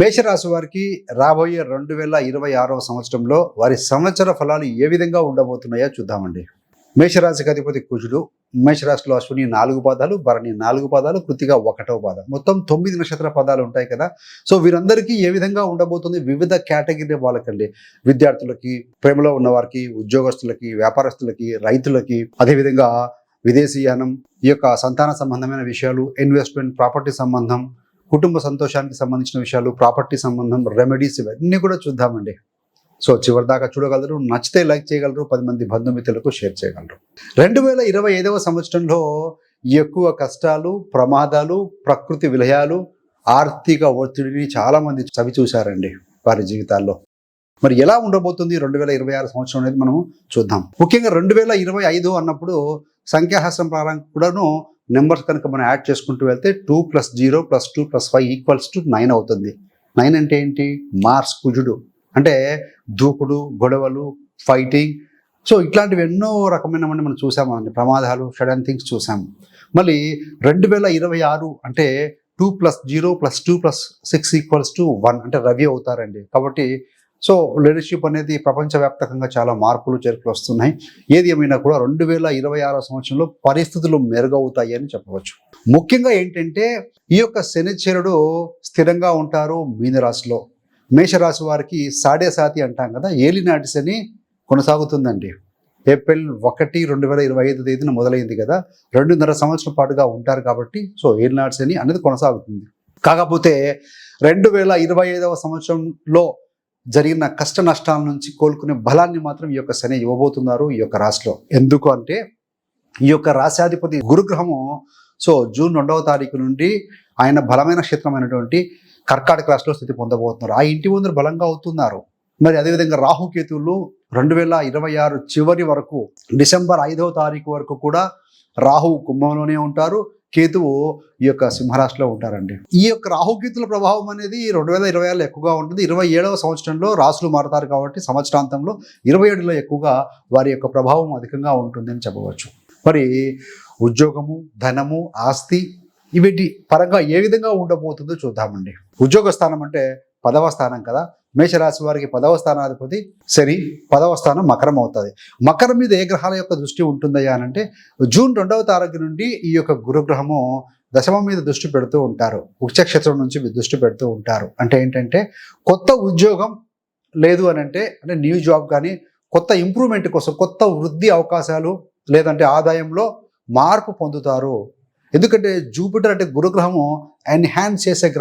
మేషరాశి వారికి రాబోయే రెండు వేల ఇరవై ఆరవ సంవత్సరంలో వారి సంవత్సర ఫలాలు ఏ విధంగా ఉండబోతున్నాయో చూద్దామండి. మేషరాశికి అధిపతి కుజుడు మేషరాశిలో అశ్విని నాలుగు పాదాలు భరణి నాలుగు పాదాలు కృతిగా ఒకటవ పాదం. మొత్తం తొమ్మిది నక్షత్ర పదాలు ఉంటాయి కదా. సో వీరందరికీ ఏ విధంగా ఉండబోతుంది? వివిధ కేటగిరీ వాళ్ళకండి. విద్యార్థులకి ప్రేమలో ఉన్న వారికి ఉద్యోగస్తులకి వ్యాపారస్తులకి రైతులకి అదేవిధంగా విదేశీయానం ఈ యొక్క సంతాన సంబంధమైన విషయాలు ఇన్వెస్ట్మెంట్ ప్రాపర్టీ సంబంధం కుటుంబ సంతోషానికి సంబంధించిన విషయాలు ప్రాపర్టీ సంబంధం రెమెడీస్ ఇవన్నీ కూడా చూద్దామండి. సో చివరి దాకా చూడగలరు. నచ్చితే లైక్ చేయగలరు. పది మంది బంధుమిత్రులకు షేర్ చేయగలరు. రెండు వేల ఇరవై ఐదవ సంవత్సరంలో ఎక్కువ కష్టాలు ప్రమాదాలు ప్రకృతి విలయాలు ఆర్థిక ఒత్తిడిని చాలామంది చవి చూశారండి వారి జీవితాల్లో. మరి ఎలా ఉండబోతుంది రెండు వేల ఇరవై ఆరు సంవత్సరం అనేది మనం చూద్దాం. ముఖ్యంగా రెండు వేల ఇరవై ఐదు అన్నప్పుడు సంఖ్యాహాసం ప్రారంభం కూడాను నెంబర్స్ కనుక మనం యాడ్ చేసుకుంటూ వెళ్తే two plus zero plus two plus five equals to nine అవుతుంది. నైన్ అంటే ఏంటి? మార్స్ కుజుడు. అంటే దూకుడు గొడవలు ఫైటింగ్. సో ఇట్లాంటివి ఎన్నో రకమైన మనం చూసామండి ప్రమాదాలు షడన్ థింగ్స్ చూసాము మళ్ళీ రెండు వేల ఇరవై ఆరు అంటే two plus zero plus two plus six equals to one అంటే రవి అవుతారండి. కాబట్టి సో లీడర్షిప్ అనేది ప్రపంచవ్యాప్తంగా చాలా మార్పులు చేర్పులు వస్తున్నాయి. ఏది ఏమైనా కూడా రెండు వేల ఇరవై ఆరో సంవత్సరంలో పరిస్థితులు మెరుగవుతాయి అని చెప్పవచ్చు. ముఖ్యంగా ఏంటంటే ఈ యొక్క శనిచరుడు స్థిరంగా ఉంటారు మీనరాశిలో. మేషరాశి వారికి సాడే సాతి అంటాం కదా ఏలినాటి శని కొనసాగుతుందండి. ఏప్రిల్ ఒకటి రెండు వేల ఇరవై ఐదు తేదీన మొదలైంది కదా రెండున్నర సంవత్సరం పాటుగా ఉంటారు కాబట్టి సో ఏలినాటి శని అనేది కొనసాగుతుంది. కాకపోతే రెండు వేల ఇరవై ఐదవ సంవత్సరంలో జరిగిన కష్ట నష్టాల నుంచి కోలుకునే బలాన్ని మాత్రం ఈ యొక్క శని ఇవ్వబోతున్నారు ఈ యొక్క రాశిలో. ఎందుకు అంటే ఈ యొక్క రాశాధిపతి గురుగ్రహము సో జూన్ రెండవ తారీఖు నుండి ఆయన బలమైన క్షేత్రమైనటువంటి కర్కాటక రాశిలో స్థితి పొందబోతున్నారు. ఆ ఇంటి ముందు బలంగా అవుతున్నారు. మరి అదేవిధంగా రాహుకేతువులు రెండు వేల ఇరవై ఆరు చివరి వరకు డిసెంబర్ ఐదవ తారీఖు వరకు కూడా రాహు కుంభంలోనే ఉంటారు. కేతువు ఈ యొక్క సింహరాశిలో ఉంటారండి. ఈ యొక్క రాహుకేతుల ప్రభావం అనేది రెండు వేల ఇరవై ఆరులో ఎక్కువగా ఉంటుంది. ఇరవై ఏడవ సంవత్సరంలో రాసులు మారతారు కాబట్టి సంవత్సరాంతంలో ఇరవై ఏడులో ఎక్కువగా వారి యొక్క ప్రభావం అధికంగా ఉంటుందని చెప్పవచ్చు. మరి ఉద్యోగము ధనము ఆస్తి వీటి పరంగా ఏ విధంగా ఉండబోతుందో చూద్దామండి. ఉద్యోగ స్థానం అంటే పదవ స్థానం కదా. మేషరాశి వారికి పదవ స్థానాధిపతి శని పదవ స్థానం మకరం అవుతుంది. మకరం మీద ఏ గ్రహాల యొక్క దృష్టి ఉంటుందయ్యా అంటే జూన్ రెండవ తారీఖు నుండి ఈ యొక్క గురుగ్రహము దశమం మీద దృష్టి పెడుతూ ఉంటారు. ఉచ్చక్షేత్రం నుంచి దృష్టి పెడుతూ ఉంటారు. అంటే ఏంటంటే కొత్త ఉద్యోగం లేదు అని అంటే అంటే న్యూ జాబ్ కానీ కొత్త ఇంప్రూవ్మెంట్ కోసం కొత్త వృద్ధి అవకాశాలు లేదంటే ఆదాయంలో మార్పు పొందుతారు. ఎందుకంటే జూపిటర్ అంటే గురుగ్రహము ఎన్హాన్స్ చేసే గ్రహం